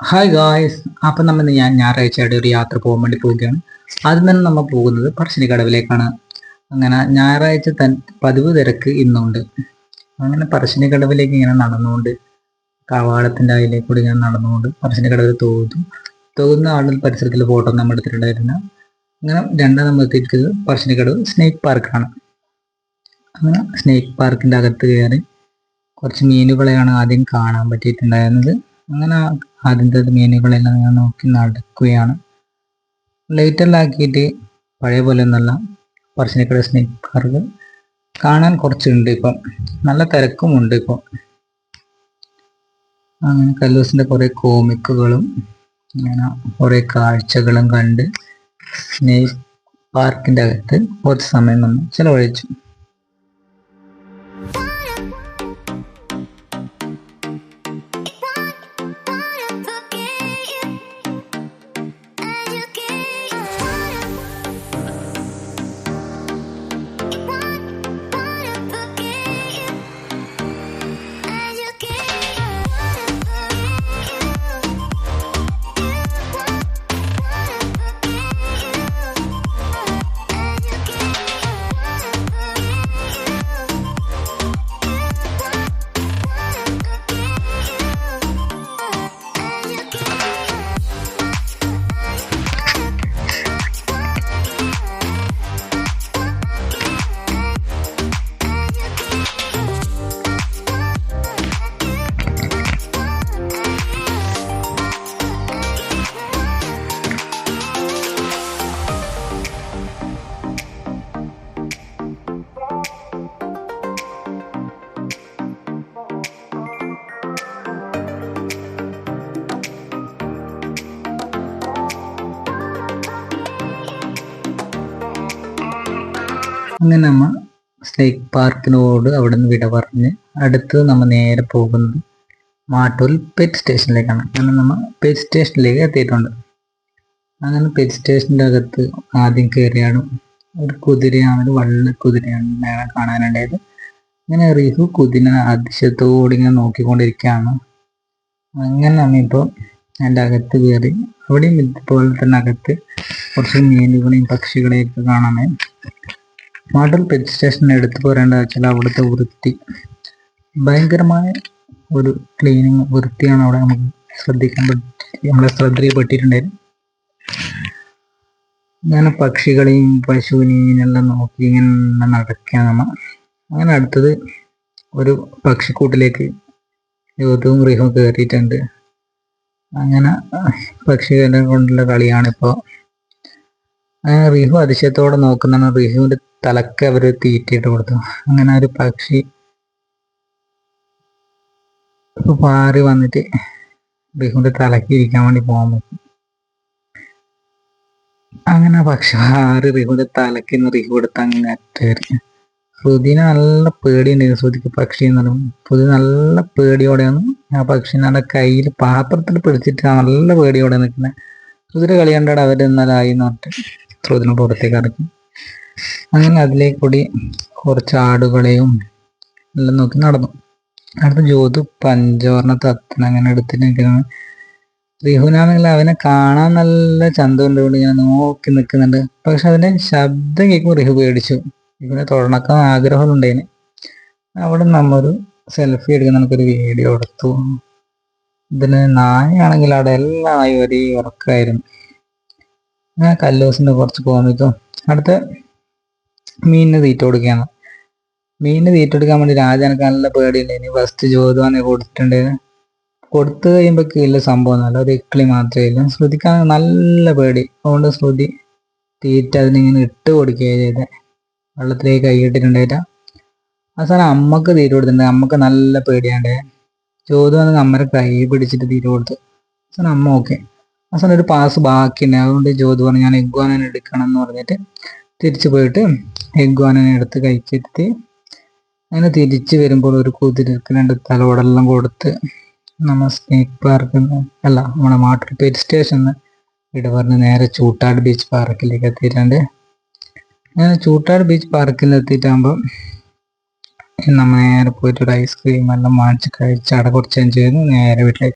Hi guys അപ്പം നമ്മൾ ഞാൻ ഞായറാഴ്ചയുടെ ഒരു യാത്ര പോകാൻ വേണ്ടി പോവുകയാണ്. ആദ്യം തന്നെ നമ്മൾ പോകുന്നത് പറശ്ശിനി കടവിലേക്കാണ് അങ്ങനെ ഞായറാഴ്ച തൻ പതിവ് തിരക്ക് ഇന്നുണ്ട്. അങ്ങനെ പറശ്ശിനി കടവിലേക്ക് ഇങ്ങനെ നടന്നുകൊണ്ട് കവാടത്തിന്റെ അതിലേക്ക് കൂടി ഇങ്ങനെ നടന്നുകൊണ്ട് പറശ്ശിനിക്കടവിൽ തോന്നും തോന്നുന്ന ആളുകൾ പരിസരത്തിൽ ഫോട്ടോ നമ്മൾ എടുത്തിട്ടുണ്ടായിരുന്ന അങ്ങനെ രണ്ടാം നമ്മൾ എത്തിയിരിക്കുന്നത് പറശ്ശിനി കടവ് സ്നേക്ക് പാർക്കാണ് അങ്ങനെ സ്നേക്ക് പാർക്കിന്റെ അകത്ത് കയറി കുറച്ച് മീനുകളെയാണ് ആദ്യം കാണാൻ പറ്റിയിട്ടുണ്ടായിരുന്നത്. അങ്ങനെ ആദ്യത്തെ മീനുകളെല്ലാം ഞാൻ നോക്കി നടക്കുകയാണ്. ലൈറ്റെല്ലാം ആക്കിയിട്ട് പഴയ പോലെ ഒന്നല്ല പറശ്ശിനിക്കട സ്നേക്ക് പാർക്ക് കാണാൻ കുറച്ചുണ്ട് ഇപ്പം. നല്ല തിരക്കുമുണ്ട് ഇപ്പം. അങ്ങനെ കല്ലൂസിന്റെ കുറേ കോമിക്കുകളും അങ്ങനെ കുറേ കാഴ്ചകളും കണ്ട് സ്നേക്ക് പാർക്കിന്റെ അകത്ത് കുറച്ച് സമയം നമ്മൾ ചിലവഴിച്ചു. അങ്ങനെ നമ്മ സ്നേക്ക് പാർക്കിനോട് അവിടെ നിന്ന് വിട പറഞ്ഞ് അടുത്ത് നമ്മൾ നേരെ പോകുന്നത് മാട്ടൂർ പെറ്റ് സ്റ്റേഷനിലേക്കാണ് അങ്ങനെ നമ്മൾ പെറ്റ് സ്റ്റേഷനിലേക്ക് എത്തിയിട്ടുണ്ട്. അങ്ങനെ പെറ്റ് സ്റ്റേഷന്റെ അകത്ത് ആദ്യം കയറിയാണ് ഒരു കുതിരയാണ് വള്ള കുതിരയാണ് കാണാനുണ്ടായത്. അങ്ങനെ റിഹു കുതിര അതിശയത്തോടെ ഇങ്ങനെ നോക്കിക്കൊണ്ടിരിക്കുകയാണ്. അങ്ങനെ നമ്മിപ്പോൾ അതിന്റെ അകത്ത് കയറി അവിടെയും ഇതുപോലെ തന്നെ അകത്ത് കുറച്ച് മീനുകളെയും പക്ഷികളെയൊക്കെ കാണാമേ മോഡൽ പെറ്റ് സ്റ്റേഷൻ എടുത്തു പോരേണ്ടത് വെച്ചാൽ അവിടുത്തെ വൃത്തി. ഭയങ്കരമായ ഒരു ക്ലീനിങ് വൃത്തിയാണ് അവിടെ നമുക്ക് ശ്രദ്ധിക്കാൻ നമ്മളെ ശ്രദ്ധയിൽപ്പെട്ടിട്ടുണ്ടായിരുന്നു ഞാൻ പക്ഷികളെയും പശുവിനെയും എല്ലാം നോക്കി ഇങ്ങനെ നടക്കുക നമ്മൾ. അങ്ങനെ അടുത്തത് ഒരു പക്ഷിക്കൂട്ടിലേക്ക് യുവതവും ഗൃഹവും കയറിയിട്ടുണ്ട്. അങ്ങനെ പക്ഷികളെ കൊണ്ടുള്ള കളിയാണിപ്പോൾ. അങ്ങനെ റിഹു അതിശയത്തോടെ നോക്കുന്ന റിഹുവിന്റെ തലക്ക് അവർ തീറ്റിയിട്ട് കൊടുത്തു. അങ്ങനെ ഒരു പക്ഷി പാറി വന്നിട്ട് റിഹുവിന്റെ തലക്ക് ഇരിക്കാൻ വേണ്ടി പോകാൻ പറ്റും. അങ്ങനെ പക്ഷി പാറി റിഹുവിന്റെ തലക്ക് റിഹു എടുത്ത് അങ്ങനെ അറ്റേറി ശ്രുതിന് നല്ല പേടിയുണ്ടായിരുന്നു ശ്രുതിക്ക് പക്ഷി എന്ന് പറയുമ്പോൾ ശ്രുതി നല്ല പേടിയോടെയാണ് ആ പക്ഷി നല്ല കയ്യിൽ പാത്രത്തിൽ പിടിച്ചിട്ട് നല്ല പേടിയോടെ നിൽക്കുന്നത് ശ്രുതിയുടെ കളി കണ്ടാട് അവരെന്നാലായി എന്ന് പറഞ്ഞിട്ട് ശ്രുതിനെ പുറത്തേക്ക് ഇറക്കി അങ്ങനെ അതിലേക്ക് കൂടി കുറച്ച് ആടുകളെയും എല്ലാം നോക്കി നടന്നു. അടുത്ത ജ്യോതു പഞ്ചവർണ തത്തൻ അങ്ങനെ എടുത്തിട്ട് നിൽക്കുന്നത് റിഹുനാണെങ്കിൽ അവനെ കാണാൻ നല്ല ചന്തമുണ്ട് കൊണ്ട് ഇങ്ങനെ നോക്കി നിൽക്കുന്നുണ്ട്. പക്ഷെ അതിന്റെ ശബ്ദം കേൾക്കുമ്പോൾ റിഹു പേടിച്ചു. ഇവനെ തൊടണക്കാൻ ആഗ്രഹമുണ്ടേന് അവിടെ നമ്മൊരു സെൽഫി എടുക്കുന്ന നമുക്കൊരു വീഡിയോ എടുത്തു. ഇതിന് നായയാണെങ്കിൽ അവിടെ എല്ലാം നായി ഒരേ ഉറക്കായിരുന്നു ഞാൻ കല്ലൂസിന്റെ കുറച്ച് കോമിക്കും. അടുത്ത മീനിന് തീറ്റ കൊടുക്കുകയാണ് മീനിന് തീറ്റ കൊടുക്കാൻ വേണ്ടി രാജാനക്ക് നല്ല ഉണ്ട് ഇനി ഫസ്റ്റ് ജ്യോതിവാനെ കൊടുത്തിട്ടുണ്ട്. കൊടുത്തു കഴിയുമ്പോൾ വലിയ സംഭവം. നല്ല ഒരു ഇക്ലി മാത്രമേ ഇല്ല ശ്രുതിക്കാൻ നല്ല പേടി. അതുകൊണ്ട് ശ്രുതി തീറ്റ അതിനിങ്ങനെ ഇട്ട് കൊടുക്കുകയാണ് ചെയ്തത് വെള്ളത്തിലേക്ക് കൈയിട്ടിട്ടുണ്ടായിട്ട് അവസാനം അമ്മയ്ക്ക് തീറ്റ കൊടുത്തിട്ടുണ്ട്. അമ്മയ്ക്ക് നല്ല പേടിയാണ്ട്. ചോദ്യം വന്ന് അമ്മരെ കൈ പിടിച്ചിട്ട് തീറ്റ കൊടുത്തു. അവസാനം അമ്മ ഓക്കെ. അവസാനം ഒരു പാസ് ബാക്കിയുണ്ട്. അതുകൊണ്ട് ജ്യോതി പറഞ്ഞു ഞാൻ എഗ്വാനൻ എടുക്കണം എന്ന് പറഞ്ഞിട്ട് തിരിച്ചു പോയിട്ട് എഗ്വാനനെ എടുത്ത് കഴിച്ചിരുത്തി അങ്ങനെ തിരിച്ചു വരുമ്പോൾ ഒരു കുതിരക്ക് രണ്ട് തലോടെല്ലാം കൊടുത്ത് നമ്മൾ സ്നേക്ക് പാർക്ക് അല്ല നമ്മുടെ മാട്ടൂർ പെറ്റ് സ്റ്റേഷനിൽ ഇവിടെ പറഞ്ഞ് നേരെ ചൂട്ടാട് ബീച്ച് പാർക്കിലേക്ക് എത്തിയിട്ടുണ്ട്. അങ്ങനെ ചൂട്ടാട് ബീച്ച് പാർക്കിൽ എത്തിയിട്ടാകുമ്പോൾ നമ്മൾ നേരെ പോയിട്ട് ഒരു ഐസ്ക്രീം എല്ലാം വാങ്ങിച്ച് കഴിച്ച് അവിടെ കുറച്ച് എൻജോയ് ചെയ്ത് നേരെ വീട്ടിലേക്ക്